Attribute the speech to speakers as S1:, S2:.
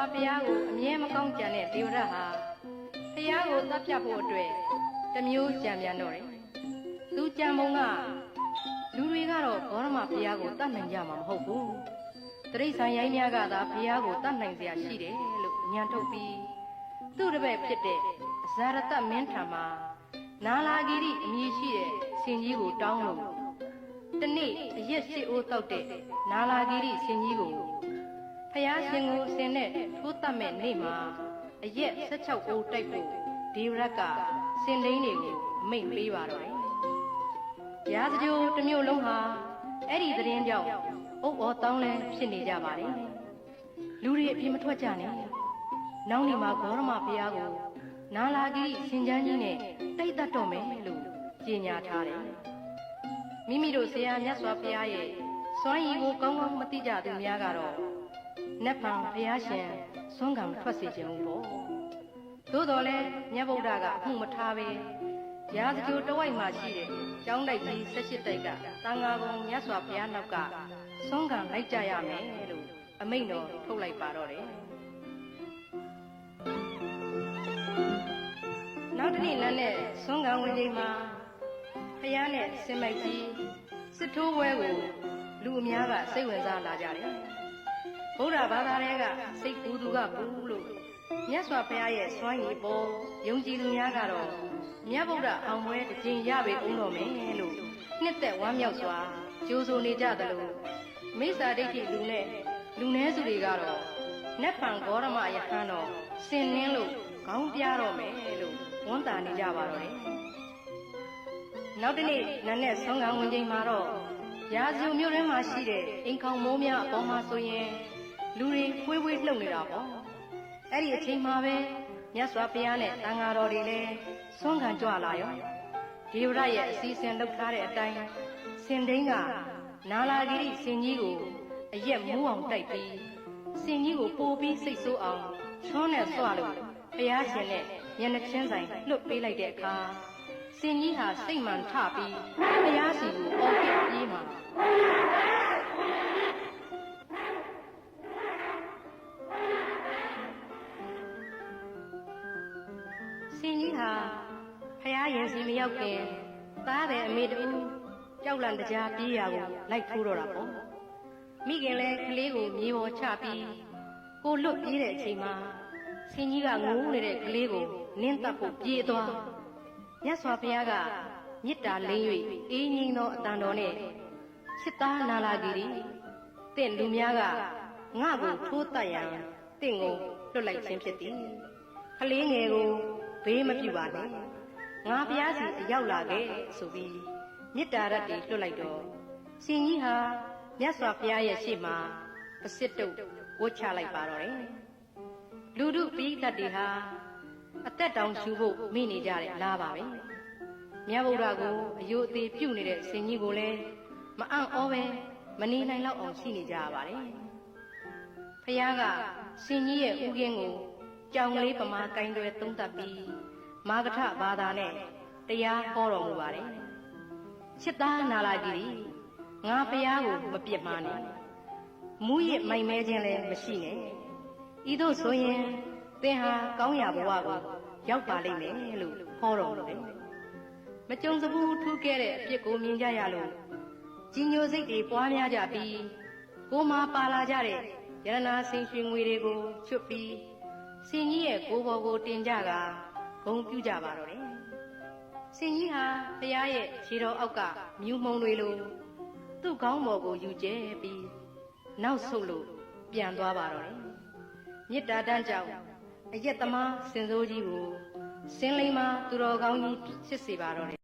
S1: တော်ဘုရားကိုအမြဲမကောင်းကြံတဲ့ဒေဝရဟာဘုရားကိုတပ်ဖြတ်ဖို့အတွက်တမျိုးကြံပြန်တော့တယ်။သူကြံပုံကလူတွေကတော့ဘောရမဘုရားကိုတတ်နိုင်ကြမှာမဟုတ်ဘူး။တရိษံရိုင်းများကသာဘုရားကိုတတ်နိုင်စရာရှိတယ်လို့ညံထုတ်ပြီးသူ့တပည့်ဖြစ်တဲ့ဇာရတမင်းထံမှာနာလာဂီရိအမည်ရှိတဲ့ဆင်ကြီးကိုတောင်းလို့တနေ့အရက်ရှိအိုးတောက်တဲ့နာလာဂီရိဆင်ကြီးကို ဖယားရှင်ကိုဆင်နဲ့ထိုးတတ်မဲ့နေ့မှာအရက်16အိုးတိုက်ဖို့ဒီရက်ကစင်လိန်တွေကိုအမိန့်ပေးပါတော့တယ်။ရာဇဂျိုတစ်မျိုးလုံးဟာအဲ့ဒီသတင်းကြောင့်အုပ်အော်တောင်းလဲဖြစ်နေကြပါတယ်။လူတွေအပြင်မထွက်ကြနဲ့။နောက်နေမှာဂေါရမဘုရားကိုနာလာဂီရိစင်ချမ်းကြီးနဲ့တိတ်တတ်တော့မယ်လို့ကြေညာထားတယ်။မိမိတို့ဆရာမြတ်စွာဘုရားရဲ့စွမ်းရည်ကိုကောင်းကောင်းမသိကြသူများကတော့ နတ်ဖန်ဘုရားရှင်စွန့်ကံထွက်စေခြင်းပေါ့။သို့တော်လည်းမြတ်ဗုဒ္ဓကအမှုမထားပဲရာဇဂိုတဝိုက်မှာရှိတဲ့ကျောင်းတိုက်ကြီး၁၈တိုက်ကသံဃာကုံမြတ်စွာဘုရားနောက်ကစွန့်ကံလိုက်ကြရမယ်လို့အမိန့်တော်ထုတ်လိုက်ပါတော့တယ်။နောက်တစ်နေ့လမ်းနဲ့စွန့်ကံဝင်ချိန်မှာဖះနဲ့စင်မိုက်ကြီးစစ်ထိုးပွဲကိုလူအများကစိတ်ဝင်စားလာကြတယ်။ ဗုဒ္ဓဘာသာတွေကစိတ်ကူးသူကဘူးလို့မြတ်စွာဘုရားရဲ့စွမ်းရည်ပေါ်ယုံကြည်သူများကတော့မြတ်ဗုဒ္ဓအောင်ပွဲတစ်ကြိမ်ရပေဦးတော်မယ်လို့နှစ်သက်ဝမ်းမြောက်စွာကြိုးဆိုနေကြသလိုမိစ္ဆာဒိဋ္ဌိလူနဲ့လူနည်းစုတွေကတော့နတ်ဖန်ဂေါရမယဟန်တော်စင်နှင်းလို့ခေါင်းပြတော့မယ်လို့ဝန်တာနေကြပါတော့တယ်။နောက်တနေ့နန်းနဲ့ဆုံးကံဝင်ချိန်မှာတော့ရာဇူမြို့ရင်းမှာရှိတဲ့အိမ်ခေါင်မိုးများအပေါ်မှာဆိုရင် လူတွေခွေးဝေးလှုပ်နေတာပေါ့။အဲ့ဒီအချိန်မှာပဲမြတ်စွာဘုရားနဲ့တန်ဃာတော်တွေလည်းဆုံးခံကြွလာရော။ဒေဝရရဲ့အစီအစဉ်လုပ်ထားတဲ့အတိုင်းစင်ဒိန်းကနာလာဂိရိစင်ကြီးကိုအရက်မိုးအောင်တိုက်ပြီးစင်ကြီးကိုပိုးပြီးစိတ်ဆိုးအောင်ချွန်းနဲ့ဆွလို့ဘုရားရှင်နဲ့မျက်နှာချင်းဆိုင်လွတ်ပေးလိုက်တဲ့အခါစင်ကြီးဟာစိတ်မှန်ထပြီးဘုရားစီကိုအော်ပြပြေးမှာ စင်ကြီးဟာဘုရားရင်စီမရောက်ခင်သားတဲ့အမေတူကြောက်လန့်တကြားပြေးရကိုလိုက်ထိုးတော့တာပေါ့မိခင်လည်းကလေးကိုမြေပေါ်ချပြီးကိုလွတ်ပြေးတဲ့အချိန်မှာဆင်းကြီးကငိုးနေတဲ့ကလေးကိုနင်းတပ်ဖို့ပြေးသွားမြတ်စွာဘုရားကမေတ္တာလင်း၍အေးငြိမ်သောအတန်တော်နဲ့စစ်သားနာလာကြီးတင့်လူများကငါ့ကိုထိုးတတ်ရန်တင့်ကိုလွတ်လိုက်ခြင်းဖြစ်သည်ကလေးငယ်ကို ဘေးမပြူပါနဲ့ငါဘုရားစီအရောက်လာခဲ့ဆိုပြီးမေတ္တာရက်တွေလွတ်လိုက်တော့ရှင်ကြီးဟာမြတ်စွာဘုရားရဲ့ရှေ့မှာပစစ်တုပ်ဝတ်ချလိုက်ပါတော့တယ်လူတို့ပိဋကတ်တွေဟာအသက်တောင်ရှူဖို့မိနေကြတယ်လားပါပဲမြတ်ဗုဒ္ဓကိုအယုအသေးပြုတ်နေတဲ့ရှင်ကြီးကိုလည်းမအံ့ဩပဲမနေနိုင်တော့အောင်ရှိနေကြရပါတယ်ဖခင်ကရှင်ကြီးရဲ့ဥကင်းကို ကြောင်လေးပမာကင်တွေသုံးသပ်ပြီးမာဂထဘာသာနဲ့တရားဟောတော်မူပါတယ်ချစ်သားနာလာကြီးငါဖခင်ကိုမပြစ်မှားနဲ့မူးရစ်မိုင်မဲခြင်းလည်းမရှိနဲ့ဤသို့ဆိုရင်သင်ဟာကောင်းရာဘဝကိုရောက်ပါလိမ့်မယ်လို့ဟောတော်မူတယ်မကြုံစဘူးထူးခဲ့တဲ့အပြစ်ကိုမြင်ကြရလို့ကြီးညိုစိတ်တွေပွားများကြပြီးကိုမာပါလာကြတဲ့ယရနာဆင်ရွှေငွေတွေကိုချွတ်ပြီး စင်ကြီးရဲ့ကိုဘော်ကိုတင်ကြကဂုံပြူကြပါတော့တယ်။စင်ကြီးဟာဘုရားရဲ့ခြေတော်အောက်ကမြူးမှုံတွေလိုသူ့ခေါင်းပေါ်ကိုယူကျဲပြီးနောက်ဆုတ်လို့ပြန်သွားပါတော့တယ်။မေတ္တာတန်းကြောင့်အယက်သမားစင်စိုးကြီးကိုစင်လိမ္မာသူတော်ကောင်းကြီးဖြစ်စေပါတော့တယ်